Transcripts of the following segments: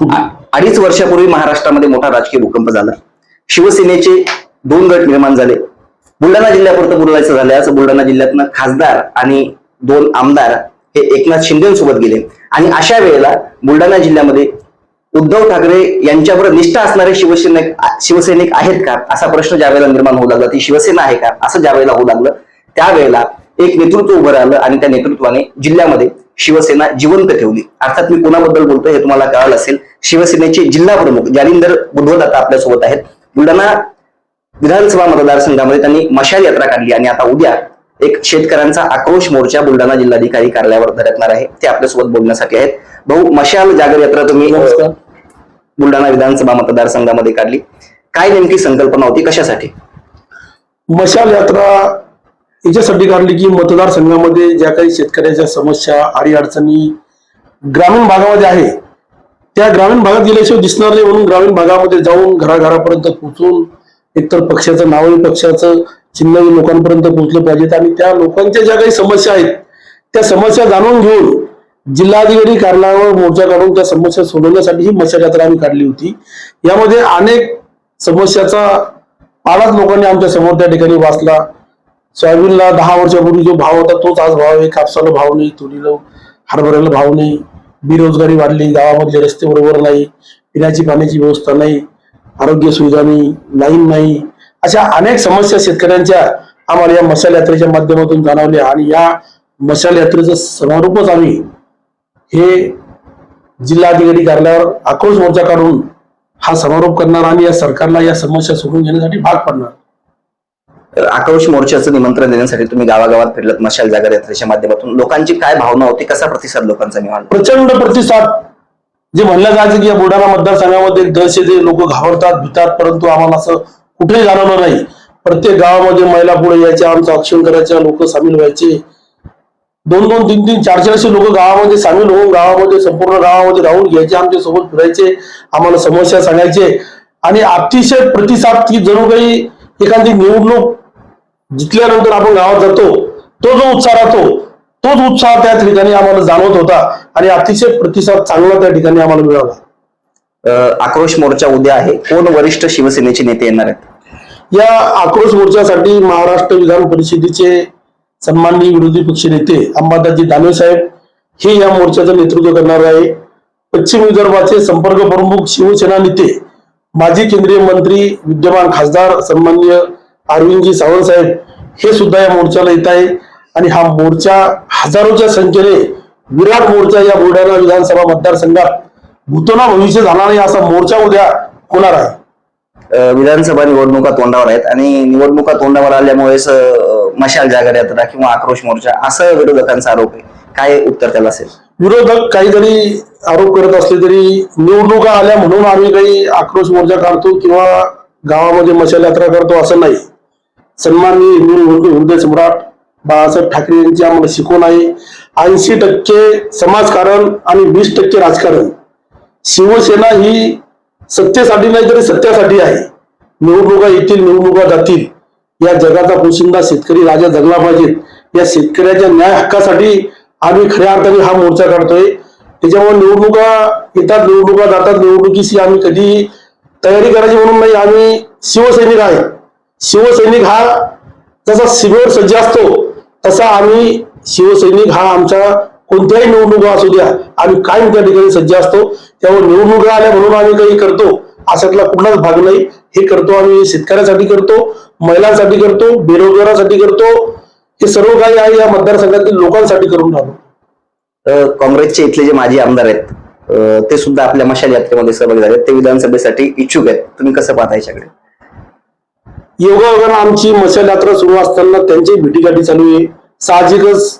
अडीच वर्षापूर्वी महाराष्ट्रामध्ये मोठा राजकीय भूकंप झाला. शिवसेनेचे दोन गट निर्माण झाले. बुलढाणा जिल्ह्यापुरतं बोलायचं झाल्यास बुलढाणा जिल्ह्यातनं खासदार आणि दोन आमदार हे एकनाथ शिंदेसोबत गेले. आणि अशा वेळेला बुलढाणा जिल्ह्यामध्ये उद्धव ठाकरे यांच्यावर निष्ठा असणारे शिवसैनिक शिवसैनिक आहेत का? असा प्रश्न ज्या वेळेला निर्माण होऊ लागला ती शिवसेना आहे का? असं ज्या वेळेला होऊ लागलं त्यावेळेला एक नेतृत्व उभं राहिलं आणि त्या नेतृत्वाने जिल्ह्यामध्ये शिवसेना जिवंत ठेवली. अर्थात मी कोणाबद्दल बोलतोय हे तुम्हाला कळालं असेल. शिवसेनेचे जिल्हा प्रमुख जालिंदर बुधवत आता आपल्यासोबत आहेत. बुलढाणा विधानसभा मतदारसंघामध्ये त्यांनी मशाल यात्रा काढली आणि आता उद्या एक शेतकऱ्यांचा आक्रोश मोर्चा बुलढाणा जिल्हाधिकारी कार्यालयावर धडकणार आहे. ते आपल्यासोबत बोलण्यासाठी आहेत. भाऊ मशाल जागर यात्रा तुम्ही. बुलढाणा विधानसभा मतदारसंघामध्ये काढली. काय नेमकी संकल्पना होती? कशासाठी? मशाल यात्रा याच्यासाठी काढली की मतदारसंघामध्ये ज्या काही शेतकऱ्याच्या समस्या अडीअडचणी ग्रामीण भागामध्ये आहे त्या ग्रामीण भागात गेल्याशिवाय दिसणार नाही म्हणून ग्रामीण भागामध्ये जाऊन घराघरापर्यंत पोचून एकतर पक्षाचं नावही पक्षाचं चिन्हही लोकांपर्यंत पोहोचलं पाहिजेत. आणि त्या लोकांच्या ज्या काही समस्या आहेत त्या समस्या जाणून घेऊन जिल्हाधिकारी कार्यालयावर मोर्चा काढून त्या समस्या सोडवण्यासाठी ही मशाल यात्रा आम्ही काढली होती. यामध्ये अनेक समस्याचा पाडाच लोकांनी आमच्यासमोर त्या ठिकाणी वाचला. सोयाबीनला दहा वर्षापूर्वी जो भाव होता तोच आज भाव आहे. कापसाला भाव नाही तुरीला हरभऱ्याला भाव नाही. बेरोजगारी वाढली गावामधले रस्ते बरोबर नाही पिण्याची पाण्याची व्यवस्था नाही आरोग्य सुविधा नाही लाईन नाही अशा अनेक समस्या शेतकऱ्यांच्या आम्हाला या मशाल यात्रेच्या माध्यमातून जाणवल्या आणि या मशाल यात्रेचं समारोपच आम्ही हे जिल्हाधिकारी कार्यालयावर आक्रोश मोर्चा काढून हा समारोप करणार आणि या सरकारला या समस्या सोडून घेण्यासाठी भाग पडणार. आक्रोश मोर्चाचं निमंत्रण देण्यासाठी तुम्ही गावागावात फिरलात मशाल जागर यात्रेच्या माध्यमातून. लोकांची काय भावना होती? कसा प्रतिसाद लोकांचा मिळाला? प्रचंड प्रतिसाद. जे म्हणलं जायचं की या बुलढाणा मतदारसंघामध्ये दहशती लोक घाबरतात भितात परंतु आम्हाला असं कुठेही जाणवलं नाही. प्रत्येक गावामध्ये महिला पुढे यायच्या आमचं आक्षण करायच्या लोक सामील व्हायचे. दोन दोन तीन तीन चार चारशे लोक गावामध्ये सामील होऊन गावामध्ये संपूर्ण गावामध्ये राहून घ्यायचे आमच्यासोबत फिरायचे आम्हाला समस्या सांगायचे. आणि अतिशय प्रतिसाद की जणू काही एखादी निवडणूक जिंकल्यानंतर आपण गावात जातो तो जो उत्साह राहतो तोच उत्साह त्या ठिकाणी आम्हाला जाणवत होता आणि अतिशय प्रतिसाद चांगला त्या ठिकाणी आम्हाला मिळाला. आक्रोश मोर्चा उद्या आहे. कोण वरिष्ठ शिवसेनेचे नेते येणार आहेत? या आक्रोश मोर्चासाठी महाराष्ट्र विधान परिषदेचे सन्माननीय विरोधी पक्षनेते अंबादासजी दानवे साहेब हे या मोर्चाचं नेतृत्व करणार आहे. पश्चिम विदर्भाचे संपर्क प्रमुख शिवसेना नेते माजी केंद्रीय मंत्री विद्यमान खासदार सन्माननीय अरविंदजी सावंतसाहेब हे सुद्धा या मोर्चाला येत आहे. आणि हा मोर्चा हजारोच्या संख्येने विराट मोर्चा या बुलढाणा विधानसभा मतदारसंघात भूतोना भविष्य झाला नाही असा मोर्चा उद्या होणार आहे. विधानसभा निवडणुका तोंडावर आहेत आणि निवडणुका तोंडावर आल्यामुळेच मशाल जागर यात्रा किंवा आक्रोश मोर्चा असं विरोधकांचा आरोप आहे. काय उत्तर त्याला असेल? विरोधक काही जरी आरोप करत असले तरी निवडणुका आल्या म्हणून आम्ही काही आक्रोश मोर्चा काढतो किंवा गावामध्ये मशाल यात्रा करतो असं नाही. सन्माननीय हिंदू हृदय सम्राट बाळासाहेब ठाकरे यांची आम्हाला शिकवण आहे. ऐंशी टक्के समाजकारण आणि वीस टक्के राजकारण. शिवसेना ही सत्तेसाठी नाही तरी सत्यासाठी आहे. निवडणुका येतील निवडणुका जातील. या जगाचा पोशिंदा शेतकरी राजा जगला पाहिजेत या शेतकऱ्याच्या न्याय हक्कासाठी आम्ही खऱ्या अर्थाने हा मोर्चा काढतोय. त्याच्यामुळे निवडणुका येतात निवडणुका जातात. निवडणुकीशी आम्ही कधी तयारी करायची म्हणून नाही. आम्ही शिवसैनिक आहे. शिवसैनिक हा जसा सीमेवर सज्ज असतो तसा आम्ही शिवसैनिक हा आमच्या कोणत्याही निवडणुका असू द्या आम्ही कायम त्या ठिकाणी सज्ज असतो. त्यामुळे निवडणुका आल्या म्हणून आम्ही काही करतो. अशातला कुठलाच भाग नाही. हे करतो आम्ही शेतकऱ्यासाठी करतो महिलांसाठी करतो बेरोजगारासाठी करतो. हे सर्व काही आहे या मतदारसंघातील लोकांसाठी करून राहिलो अ, काँग्रेसचे इथले जे माजी आमदार आहेत ते सुद्धा आपल्या मशाल यात्रेमध्ये सहभागी झाले. ते विधानसभेसाठी इच्छुक आहेत. तुम्ही कसं पाहता याच्याकडे? योगायोगानं आमची मशाल यात्रा सुरू असताना त्यांची भेटीगाठी चालू आहे. साहजिकच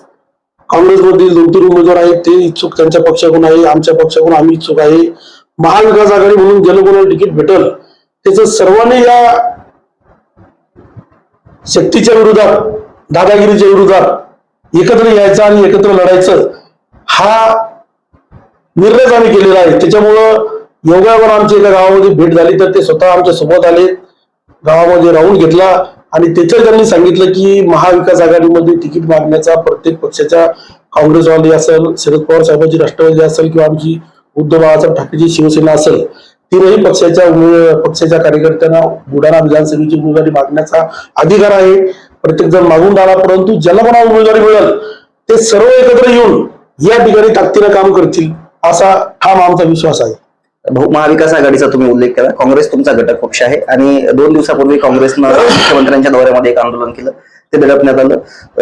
काँग्रेसमधील दोन तीन उमेदवार आहेत ते इच्छुक त्यांच्या पक्षाकडून आहे आमच्या पक्षाकडून आम्ही इच्छुक आहे. महाविकास आघाडी म्हणून ज्याला कोणाला तिकीट भेटल त्याचं सर्वांनी या शक्तीच्या विरोधात दादागिरीच्या विरोधात एकत्र यायचं आणि एकत्र लढायचं हा निर्णय आम्ही केलेला आहे. त्याच्यामुळं योगावर आमची एका गावामध्ये भेट झाली तर ते स्वतः आमच्यासोबत आले. गावामध्ये राहून घेतला आणि त्याच्यात त्यांनी सांगितलं की महाविकास आघाडीमध्ये तिकीट मागण्याचा प्रत्येक पक्षाच्या काँग्रेसवादी असेल शरद पवार साहेबांची राष्ट्रवादी असेल किंवा आमची उद्धव बाळासाहेब ठाकरेची शिवसेना असेल तीनही पक्षाच्या पक्षाच्या कार्यकर्त्यांना बुलढाणा विधानसभेची उमेदवारी मागण्याचा अधिकार आहे. प्रत्येक जण मागून राहिला परंतु ज्याला कोणाला उमेदवारी मिळेल ते सर्व एकत्र येऊन या ठिकाणी ताकदीनं काम करतील असा ठाम आमचा विश्वास आहे. महाविकास आघाडीचा तुम्ही उल्लेख केला. काँग्रेस तुमचा घटक पक्ष आहे. आणि दोन दिवसापूर्वी काँग्रेसनं मुख्यमंत्र्यांच्या दौऱ्यामध्ये एक आंदोलन केलं. ते दडपण्यात आलं.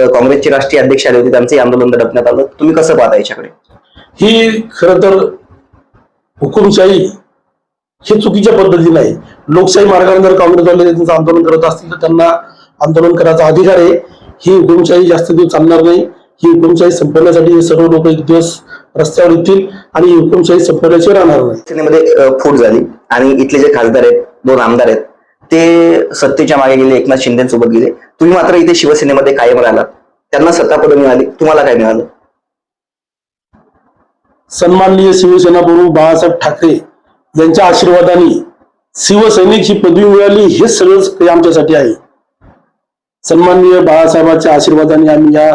काँग्रेसचे राष्ट्रीय अध्यक्ष आले होते. त्यांचंही आंदोलन दडपण्यात आलं. तुम्ही कसं पाहता याच्याकडे? ही खर तर हुकुमशाही हे चुकीच्या पद्धतीने आहे. लोकशाही मार्गाने जर काँग्रेसवाले त्यांचं आंदोलन करत असतील तर त्यांना आंदोलन करायचा अधिकार आहे. ही हुकुमशाही जास्त दिवस चालणार नाही. ही हुकुमशाही संपवण्यासाठी सर्व लोक एक दिवस रस्त्यावर येतील आणि ही हुकुमशाही संपवल्याशिवाय राहणार नाही. सेनेमध्ये फूट झाली आणि इथले जे खासदार आहेत दोन आमदार आहेत ते सत्तेच्या मागे गेले एकनाथ शिंदेसोबत गेले. तुम्ही मात्र इथे शिवसेनेमध्ये कायम राहिलात. त्यांना सत्तापद मिळाली. तुम्हाला काय मिळालं? सन्माननीय शिवसेना प्रमुख बाळासाहेब ठाकरे यांच्या आशीर्वादाने शिवसैनिक ही पदवी मिळाली हेच सगळंच काही आमच्यासाठी आहे. सन्माननीय बाळासाहेबांच्या आशीर्वादाने आम्ही या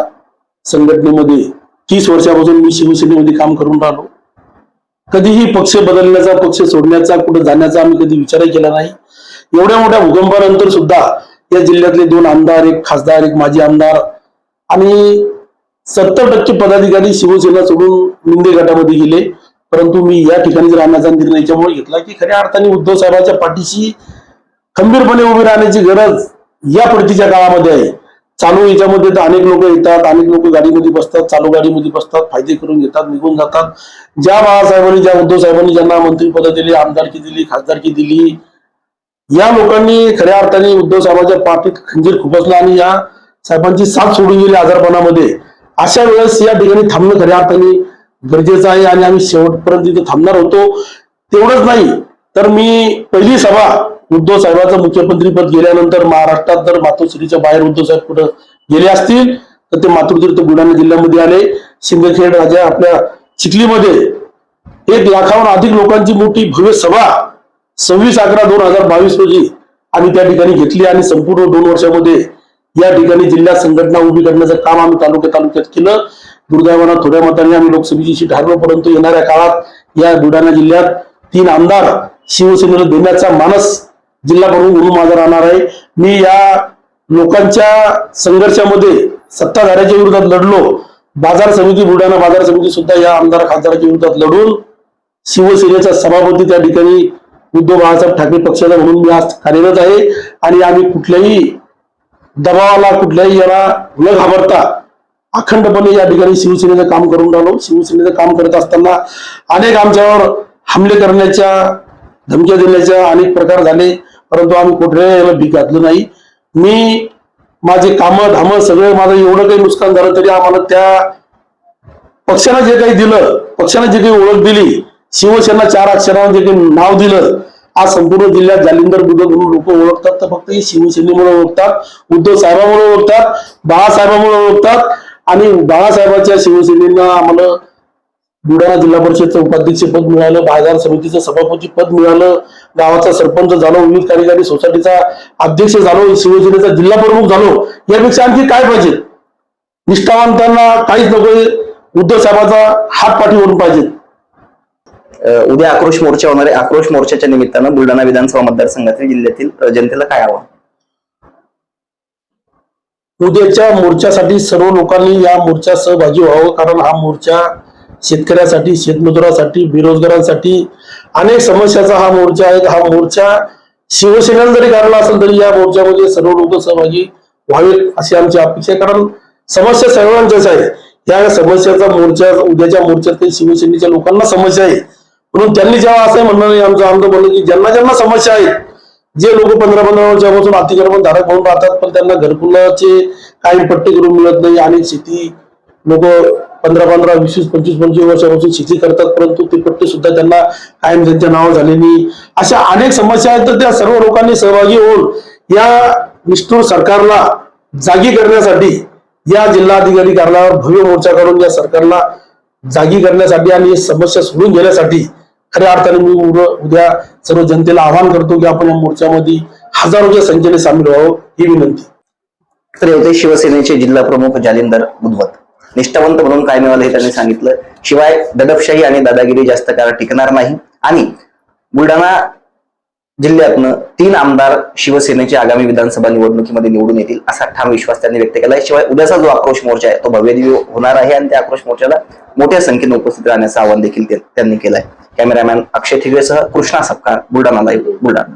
संघटनेमध्ये तीस वर्षापासून मी शिवसेनेमध्ये काम करून राहिलो. कधीही पक्ष बदलण्याचा पक्ष सोडण्याचा कुठं जाण्याचा आम्ही कधी विचारही केला नाही. एवढ्या मोठ्या भूकंपानंतर सुद्धा या जिल्ह्यातले दोन आमदार एक खासदार एक माजी आमदार आणि सत्तर टक्के पदाधिकारी शिवसेना सोडून निंदे गटामध्ये गेले. परंतु मी या ठिकाणी राहण्याचा निर्णय याच्यामुळे घेतला की खऱ्या अर्थाने उद्धव साहेबांच्या पाठीशी खंबीरपणे उभी राहण्याची गरज या पडतीच्या काळामध्ये आहे. चालू याच्यामध्ये तर अनेक लोक येतात अनेक लोक गाडीमध्ये बसतात चालू गाडीमध्ये बसतात फायदे करून घेतात निघून जातात. ज्या बाळासाहेबांनी ज्या उद्धव साहेबांनी ज्यांना मंत्रिपद दिली आमदारकी दिली खासदारकी दिली या लोकांनी खऱ्या अर्थाने उद्धव साहेबांच्या पाठीत खंजीर खुपसला आणि या साहेबांची साथ सोडून गेली आजारपणामध्ये. अशा वेळेस या ठिकाणी थांबणं खऱ्या अर्थाने गरजेचं आहे आणि आम्ही शेवटपर्यंत तिथे थांबणार होतो. तेवढंच नाही तर मी पहिली सभा उद्धव साहेबांचं मुख्यमंत्रीपद गेल्यानंतर महाराष्ट्रात जर मातोश्रीच्या बाहेर उद्धव साहेब कुठं गेले असतील तर ते मातृतीर्थ बुलढाणा जिल्ह्यामध्ये आले. सिंदखेड राजा आपल्या चिखलीमध्ये. एक लाखाहून अधिक लोकांची मोठी भव्य सभा सव्वीस अकरा दोन हजार बावीस रोजी आम्ही त्या ठिकाणी घेतली आणि संपूर्ण दोन वर्षामध्ये या ठिकाणी जिल्ह्यात संघटना उभी करण्याचं काम आम्ही तालुक्या तालुक्यात केलं. दुर्दैवानं थोड्या मताने आम्ही लोकसभेची सीट हरलो परंतु येणाऱ्या काळात या बुलढाणा जिल्ह्यात तीन आमदार शिवसेनेला देण्याचा मानस जिल्हा प्रमुख म्हणून माझा राहणार आहे. मी या लोकांच्या संघर्षामध्ये सत्ताधाऱ्याच्या विरोधात लढलो. बाजार समिती बुलढाणा बाजार समिती सुद्धा या आमदार खासदाराच्या विरोधात लढून शिवसेनेचा सभापती त्या ठिकाणी उद्धव बाळासाहेब ठाकरे पक्षाचा म्हणून मी आज कार्यरत आहे. आणि आम्ही कुठल्याही दबावाला कुठल्याही याला न घाबरता अखंडपणे या ठिकाणी शिवसेनेचं काम करून राहिलो. शिवसेनेचं काम करत असताना अनेक आमच्यावर हमले करण्याच्या धमक्या देण्याच्या अनेक प्रकार झाले. परंतु आम्ही कुठल्याही याला भीक घातलं नाही. मी माझे कामं धामं सगळं माझं एवढं काही नुकसान झालं तरी आम्हाला त्या पक्षानं जे काही दिलं पक्षानं जे काही ओळख दिली शिवसेना चार अक्षरानं जे काही नाव दिलं आज संपूर्ण जिल्ह्यात जालिंदर बुद्ध म्हणून लोक ओळखतात. तर फक्त हे शिवसेनेमुळे ओळखतात उद्धव साहेबांमुळे ओळखतात बाळासाहेबांमुळे ओळखतात आणि बाळासाहेबांच्या शिवसेनेनं आम्हाला बुलढाणा जिल्हा परिषदचं उपाध्यक्ष पद मिळालं बाजार समितीचं सभापती पद मिळालं गावाचा सरपंच झालो विविध कार्यकारी सोसायटीचा अध्यक्ष झालो शिवसेनेचा जिल्हा प्रमुख झालो यापेक्षा आणखी काय पाहिजे? निष्ठावंतांना काहीच नको उद्धव साहेबाचा हात पाठीवरून पाहिजे. उद्या आक्रोश मोर्चा होणार आहे. आक्रोश मोर्चाच्या निमित्तानं बुलढाणा विधानसभा मतदारसंघातील जिल्ह्यातील जनतेला काय आव्हान? उद्याच्या मोर्चासाठी सर्व लोकांनी या मोर्चात सहभागी व्हावं कारण हा मोर्चा शेतकऱ्यासाठी शेतमजुरासाठी बेरोजगारांसाठी अनेक समस्याचा हा मोर्चा आहे. हा मोर्चा शिवसेनेनं जरी काढला असेल तरी या मोर्चामध्ये सर्व लोक सहभागी व्हावेत अशी आमची अपेक्षा आहे. कारण समस्या सर्वांच्याच आहे या समस्याचा मोर्चा उद्याच्या मोर्चात शिवसेनेच्या लोकांना समस्या आहे. म्हणून त्यांनी जेव्हा असं म्हणणं नाही आमचं आमचं म्हणणं की ज्यांना ज्यांना समस्या आहेत जे लोक पंधरा पंधरा वर्षापासून अतिक्रमण धारक म्हणून राहतात पण त्यांना घरकुलाचे काही पट्टे करून मिळत नाही आणि शेती लोक पंधरा पंधरा वीस वीस पंचवीस पंचवीस वर्षापासून शेती करतात परंतु ते पट्टे सुद्धा त्यांना कायम त्यांच्या नावावर झाले नाही अशा अनेक समस्या आहेत तर त्या सर्व लोकांनी सहभागी होऊन या निष्ठूर सरकारला जागी करण्यासाठी या जिल्हाधिकारी कार्यालयावर भव्य मोर्चा करून या सरकारला जागी करण्यासाठी आणि समस्या सोडून घेण्यासाठी खऱ्या अर्थाने मी उद्या सर्व जनतेला आवाहन करतो की आपण या मोर्चामध्ये हजारोच्या संख्येने सामील व्हावं ही विनंती. तर होते शिवसेनेचे जिल्हा प्रमुख जालिंदर बुधवत. निष्ठावंत म्हणून काय मिळालं हे त्यांनी सांगितलं. शिवाय दडपशाही आणि दादागिरी जास्त काळ टिकणार नाही. आणि बुलढाणा जिल्ह्यातनं तीन आमदार शिवसेनेचे आगामी विधानसभा निवडणुकीमध्ये निवडून येतील असा ठाम विश्वास त्यांनी व्यक्त केला शिवाय उद्याचा जो आक्रोश मोर्चा आहे तो भव्यदिव्य होणार आहे आणि त्या आक्रोश मोर्चाला मोठ्या संख्येने उपस्थित राहण्याचं आवाहन देखील ते- त्यांनी केलंय. कॅमेरामॅन अक्षय ठिगवेसह कृष्णा सपकाळ बुलढाणा लाईव्ह बुलढाणा.